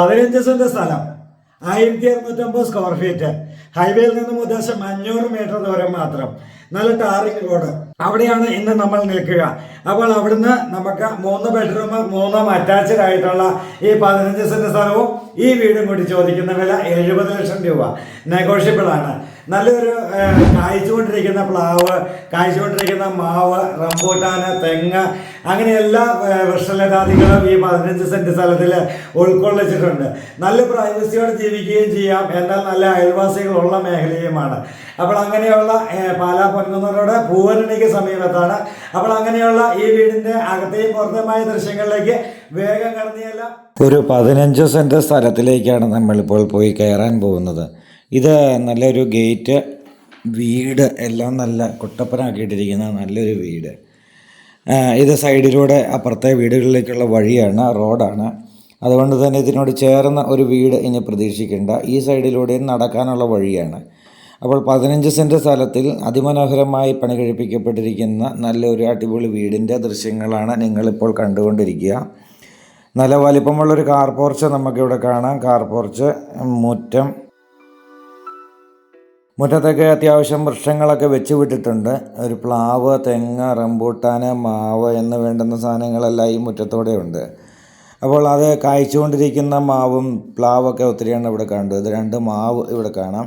പതിനഞ്ച് സെന്റ് സ്ഥലം. ആയിരത്തി അറുന്നൂറ്റമ്പത് സ്ക്വയർ ഫീറ്റ് ഹൈവേയിൽ നിന്നും ഉദ്ദേശം അഞ്ഞൂറ് മീറ്റർ ദൂരം മാത്രം. നല്ല ടാറിംഗ് റോഡ് അവിടെയാണ് ഇന്ന് നമ്മൾ നിൽക്കുക. അപ്പോൾ അവിടുന്ന് നമുക്ക് മൂന്ന് ബെഡ്റൂം മൂന്നും അറ്റാച്ച്ഡ് ആയിട്ടുള്ള ഈ പതിനഞ്ച് സെന്റ് സ്ഥലവും ഈ വീടും കൂടി ചോദിക്കുന്ന വില എഴുപത് ലക്ഷം രൂപ. നെഗോഷ്യബിൾ ആണ്. നല്ലൊരു കായ്ച്ചുകൊണ്ടിരിക്കുന്ന പ്ലാവ് കായ്ച്ചുകൊണ്ടിരിക്കുന്ന മാവ് റംബൂട്ടാൻ തെങ്ങ് അങ്ങനെ എല്ലാ വൃക്ഷലതാദികളും ഈ പതിനഞ്ച് സെന്റ് സ്ഥലത്തിൽ ഉൾക്കൊള്ളിച്ചിട്ടുണ്ട്. നല്ല പ്രൈവസിയോടെ ജീവിക്കുകയും ചെയ്യാം. എന്നാൽ നല്ല അയൽവാസികളുള്ള മേഖലയുമാണ്. അപ്പോൾ അങ്ങനെയുള്ള പാലാ പൊൻകുന്നവരുടെ പൂവരണിക്ക് സമീപത്താണ്. അപ്പോൾ അങ്ങനെയുള്ള ഈ വീടിന്റെ അകത്തെയും പുറത്തുമായ ദൃശ്യങ്ങളിലേക്ക് വേഗം കടന്നിയല്ല. ഒരു പതിനഞ്ച് സെന്റ് സ്ഥലത്തിലേക്കാണ് നമ്മളിപ്പോൾ പോയി കയറാൻ പോകുന്നത്. ഇത് നല്ലൊരു ഗേറ്റ് വീട് എല്ലാം നല്ല കുട്ടപ്പനാക്കിയിട്ടിരിക്കുന്ന നല്ലൊരു വീട്. ഇത് സൈഡിലൂടെ അപ്പുറത്തെ വീടുകളിലേക്കുള്ള വഴിയാണ് റോഡാണ്. അതുകൊണ്ട് തന്നെ ഇതിനോട് ചേർന്ന ഒരു വീട് ഇനി പ്രതീക്ഷിക്കേണ്ട. ഈ സൈഡിലൂടെ നടക്കാനുള്ള വഴിയാണ്. അപ്പോൾ പതിനഞ്ച് സെന്റ് സ്ഥലത്തിൽ അതിമനോഹരമായി പണി കഴിപ്പിക്കപ്പെട്ടിരിക്കുന്ന നല്ലൊരു അടിപൊളി വീടിന്റെ ദൃശ്യങ്ങളാണ് നിങ്ങളിപ്പോൾ കണ്ടുകൊണ്ടിരിക്കുക. നല്ല വലിപ്പമുള്ളൊരു കാർ പോർച്ച് നമുക്കിവിടെ കാണാം. കാർ പോർച്ച് മുറ്റം മുറ്റത്തൊക്കെ അത്യാവശ്യം വൃക്ഷങ്ങളൊക്കെ വെച്ച് വിട്ടിട്ടുണ്ട് ഒരു പ്ലാവ് തെങ്ങ് റംബൂട്ടാന് മാവ് എന്ന് വേണ്ടുന്ന സാധനങ്ങളെല്ലാം ഈ മുറ്റത്തോടെ ഉണ്ട് അപ്പോൾ അത് കായ്ച്ചുകൊണ്ടിരിക്കുന്ന മാവും പ്ലാവൊക്കെ ഒത്തിരിയാണ് ഇവിടെ കണ്ടത്. ഇത് രണ്ട് മാവ് ഇവിടെ കാണാം.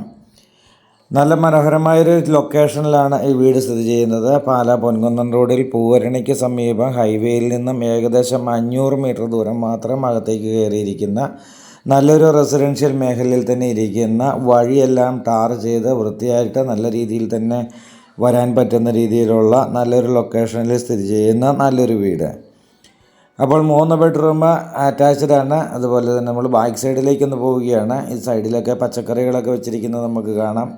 നല്ല മനോഹരമായൊരു ലൊക്കേഷനിലാണ് ഈ വീട് സ്ഥിതി ചെയ്യുന്നത്. പാല പൊൻകുന്നൻ റോഡിൽ പൂവരണിക്ക് സമീപം ഹൈവേയിൽ നിന്നും ഏകദേശം അഞ്ഞൂറ് മീറ്റർ ദൂരം മാത്രം അകത്തേക്ക് കയറിയിരിക്കുന്ന നല്ലൊരു റെസിഡൻഷ്യൽ മേഖലയിൽ തന്നെ ഇരിക്കുന്ന വഴിയെല്ലാം ടാർ ചെയ്ത് വൃത്തിയായിട്ട് നല്ല രീതിയിൽ തന്നെ വരാൻ പറ്റുന്ന രീതിയിലുള്ള നല്ലൊരു ലൊക്കേഷനിൽ സ്ഥിതി ചെയ്യുന്ന നല്ലൊരു വീട്. അപ്പോൾ മൂന്ന് ബെഡ്റൂം അറ്റാച്ച്ഡ് ആണ്. അതുപോലെ തന്നെ നമ്മൾ ബാക്ക് സൈഡിലേക്കൊന്ന് പോവുകയാണ്. ഈ സൈഡിലൊക്കെ പച്ചക്കറികളൊക്കെ വെച്ചിരിക്കുന്നത് നമുക്ക് കാണാം.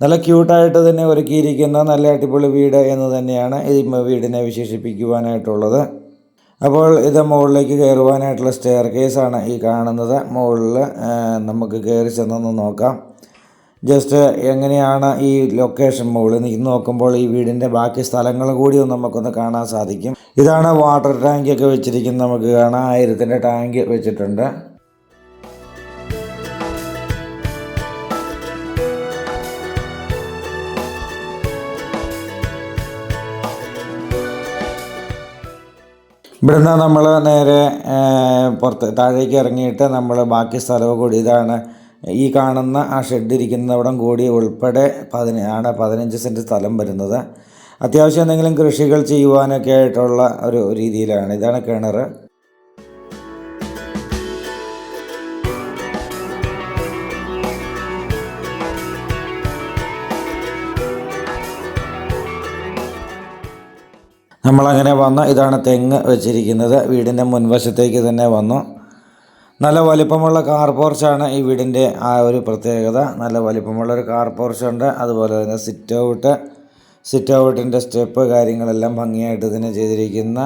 നല്ല ക്യൂട്ടായിട്ട് തന്നെ ഒരുക്കിയിരിക്കുന്ന നല്ല അടിപൊളി വീട് എന്ന് തന്നെയാണ് ഈ വീടിനെ വിശേഷിപ്പിക്കുവാനായിട്ടുള്ളത്. അപ്പോൾ ഇത് മുകളിലേക്ക് കയറുവാനായിട്ടുള്ള സ്റ്റെയർ കേസാണ് ഈ കാണുന്നത്. മുകളിൽ നമുക്ക് കയറി ചെന്നൊന്ന് നോക്കാം. ജസ്റ്റ് എങ്ങനെയാണ് ഈ ലൊക്കേഷൻ മുകളിൽ നിന്ന് നോക്കുമ്പോൾ ഈ വീടിന്റെ ബാക്കി സ്ഥലങ്ങൾ കൂടി നമുക്കൊന്ന് കാണാൻ സാധിക്കും. ഇതാണ് വാട്ടർ ടാങ്ക് ഒക്കെ വെച്ചിരിക്കുന്നത് നമുക്ക് കാണാം. ആയിരത്തിന്റെ ടാങ്ക് വെച്ചിട്ടുണ്ട്. ഇവിടുന്ന് നമ്മൾ നേരെ പുറത്ത് താഴേക്ക് ഇറങ്ങിയിട്ട് നമ്മൾ ബാക്കി സ്ഥലവും കൂടി. ഇതാണ് ഈ കാണുന്ന ആ ഷെഡ് ഇരിക്കുന്നവിടം കൂടി ഉൾപ്പെടെ പതിന ആണ് പതിനഞ്ച് സെന്റ് സ്ഥലം വരുന്നത്. അത്യാവശ്യം എന്തെങ്കിലും കൃഷികൾ ചെയ്യുവാനൊക്കെ ആയിട്ടുള്ള ഒരു രീതിയിലാണ്. ഇതാണ് കിണർ നമ്മളങ്ങനെ വന്നു. ഇതാണ് തെങ്ങ് വെച്ചിരിക്കുന്നത്. വീടിന്റെ മുൻവശത്തേക്ക് തന്നെ വന്നു. നല്ല വലിപ്പമുള്ള കാർ പോർച്ചാണ് ഈ വീടിന്റെ ആ ഒരു പ്രത്യേകത. നല്ല വലിപ്പമുള്ള ഒരു കാർ പോർച്ചുണ്ട് അതുപോലെ തന്നെ സിറ്റ് ഔട്ട്. സിറ്റ് ഔട്ടിന്റെ സ്റ്റെപ്പ് കാര്യങ്ങളെല്ലാം ഭംഗിയായിട്ട് തന്നെ ചെയ്തിരിക്കുന്ന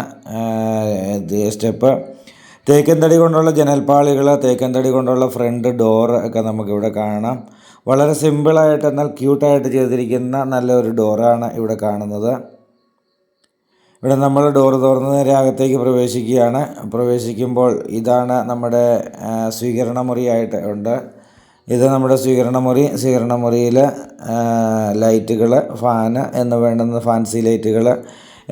സ്റ്റെപ്പ്. തേക്കൻ തടി കൊണ്ടുള്ള ജനൽപ്പാളികൾ തേക്കൻ തടി കൊണ്ടുള്ള ഫ്രണ്ട് ഡോറ് ഒക്കെ നമുക്കിവിടെ കാണാം. വളരെ സിമ്പിളായിട്ട് എന്നാൽ ക്യൂട്ടായിട്ട് ചെയ്തിരിക്കുന്ന നല്ലൊരു ഡോറാണ് ഇവിടെ കാണുന്നത്. ഇവിടെ നമ്മൾ ഡോർ തുറന്ന് നേരെ അകത്തേക്ക് പ്രവേശിക്കുകയാണ്. പ്രവേശിക്കുമ്പോൾ ഇതാണ് നമ്മുടെ സ്വീകരണ മുറിയായിട്ട് ഉണ്ട്. ഇത് നമ്മുടെ സ്വീകരണ മുറി സ്വീകരണ മുറിയിൽ ലൈറ്റുകൾ ഫാന് എന്ന് വേണ്ടുന്ന ഫാൻസി ലൈറ്റുകൾ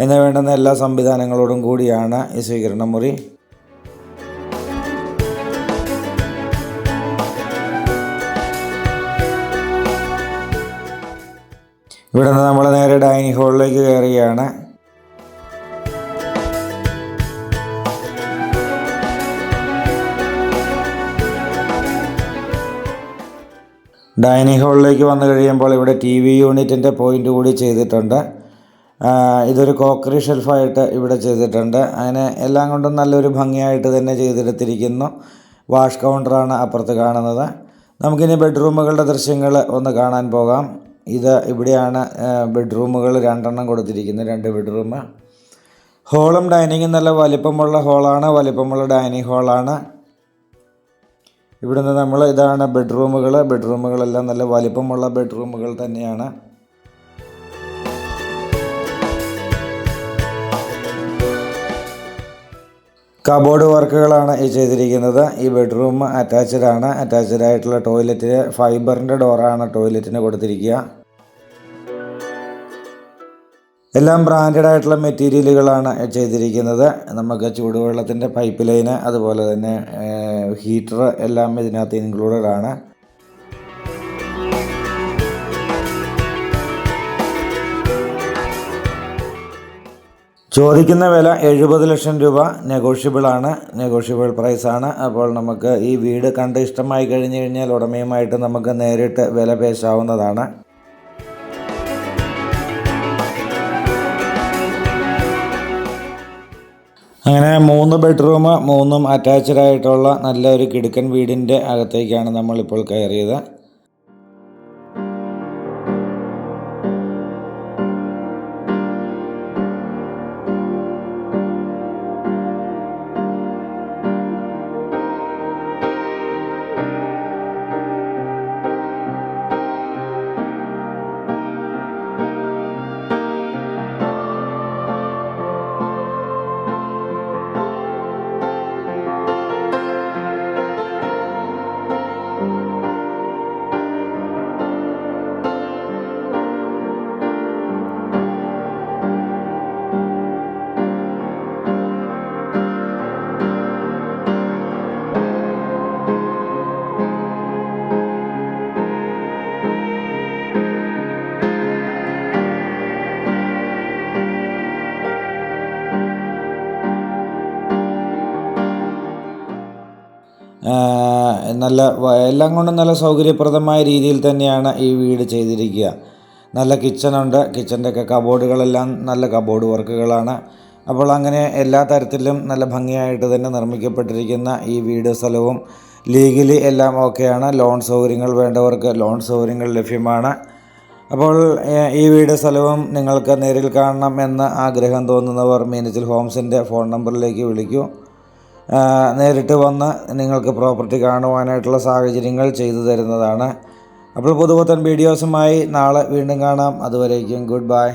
എന്ന് വേണ്ടുന്ന എല്ലാ സംവിധാനങ്ങളോടും കൂടിയാണ് ഈ സ്വീകരണ മുറി ഇവിടെ നിന്ന് നമ്മൾ നേരെ ഡൈനിങ് ഹാളിലേക്ക് കയറുകയാണ്. ഡൈനിങ് ഹാളിലേക്ക് വന്നു കഴിയുമ്പോൾ ഇവിടെ ടി വി യൂണിറ്റിന്റെ പോയിന്റ് കൂടി ചെയ്തിട്ടുണ്ട്. ഇതൊരു കോക്കറി ഷെൽഫായിട്ട് ഇവിടെ ചെയ്തിട്ടുണ്ട്. അങ്ങനെ എല്ലാം കൊണ്ടും നല്ലൊരു ഭംഗിയായിട്ട് തന്നെ ചെയ്തെടുത്തിരിക്കുന്നു. വാഷ് കൗണ്ടറാണ് അപ്പുറത്ത് കാണുന്നത്. നമുക്കിനി ബെഡ്റൂമുകളുടെ ദൃശ്യങ്ങൾ ഒന്ന് കാണാൻ പോകാം. ഇത് ഇവിടെയാണ് ബെഡ്റൂമുകൾ രണ്ടെണ്ണം കൊടുത്തിരിക്കുന്നത് രണ്ട് ബെഡ്റൂം. ഹോളും ഡൈനിങ്ങും നല്ല വലിപ്പമുള്ള ഹോളാണ്. വലിപ്പമുള്ള ഡൈനിങ് ഹാളാണ്. ഇവിടുന്ന് നമ്മൾ ഇതാണ് ബെഡ്റൂമുകൾ ബെഡ്റൂമുകളെല്ലാം നല്ല വലിപ്പമുള്ള ബെഡ്റൂമുകൾ തന്നെയാണ്. കബോർഡ് വർക്കുകളാണ് ഈ ചെയ്തിരിക്കുന്നത്. ഈ ബെഡ്റൂം അറ്റാച്ച്ഡ് ആണ്. അറ്റാച്ച്ഡ് ആയിട്ടുള്ള ടോയ്ലറ്റിന് ഫൈബറിന്റെ ഡോറാണ് ടോയ്ലറ്റിന് കൊടുത്തിരിക്കുക. എല്ലാം ബ്രാൻഡഡ് ആയിട്ടുള്ള മെറ്റീരിയലുകളാണ് ചെയ്തിരിക്കുന്നത്. നമുക്ക് ചൂടുവെള്ളത്തിന്റെ പൈപ്പ് ലൈന് അതുപോലെ തന്നെ ഹീറ്റർ എല്ലാം ഇതിനകത്ത് ഇൻക്ലൂഡഡ് ആണ്. ചോദിക്കുന്ന വില എഴുപത് ലക്ഷം രൂപ നെഗോഷ്യബിൾ ആണ്. നെഗോഷ്യബിൾ പ്രൈസ് ആണ്. അപ്പോൾ നമുക്ക് ഈ വീട് കണ്ട് ഇഷ്ടമായി കഴിഞ്ഞു കഴിഞ്ഞാൽ ഉടമയുമായിട്ട് നമുക്ക് നേരിട്ട് വില പേശാവുന്നതാണ്. അങ്ങനെ മൂന്ന് ബെഡ്റൂം മൂന്നും അറ്റാച്ച്ഡ് ആയിട്ടുള്ള നല്ലൊരു കിടുക്കൻ വീടിന്റെ അകത്തേക്കാണ് നമ്മളിപ്പോൾ കയറിയത്. നല്ല എല്ലാം കൊണ്ടും നല്ല സൗകര്യപ്രദമായ രീതിയിൽ തന്നെയാണ് ഈ വീട് ചെയ്തിരിക്കുക. നല്ല കിച്ചണുണ്ട്. കിച്ചന്റെ ഒക്കെ കബോർഡുകളെല്ലാം നല്ല കബോർഡ് വർക്കുകളാണ്. അപ്പോൾ അങ്ങനെ എല്ലാ തരത്തിലും നല്ല ഭംഗിയായിട്ട് തന്നെ നിർമ്മിക്കപ്പെട്ടിരിക്കുന്ന ഈ വീട് സ്ഥലവും ലീഗലി എല്ലാം ഓക്കെയാണ്. ലോൺ സൗകര്യങ്ങൾ വേണ്ടവർക്ക് ലോൺ സൗകര്യങ്ങൾ ലഭ്യമാണ്. അപ്പോൾ ഈ വീട് സ്ഥലവും നിങ്ങൾക്ക് നേരിൽ കാണണം എന്ന് ആഗ്രഹം തോന്നുന്നവർ മീനച്ചിൽ ഹോംസിന്റെ ഫോൺ നമ്പറിലേക്ക് വിളിക്കൂ. നേരിട്ട് വന്ന് നിങ്ങൾക്ക് പ്രോപ്പർട്ടി കാണുവാനായിട്ടുള്ള സാഹചര്യങ്ങൾ ചെയ്തു തരുന്നതാണ്. അപ്പോൾ പുതുപുത്തൻ വീഡിയോസുമായി നാളെ വീണ്ടും കാണാം. അതുവരേക്കും ഗുഡ് ബൈ.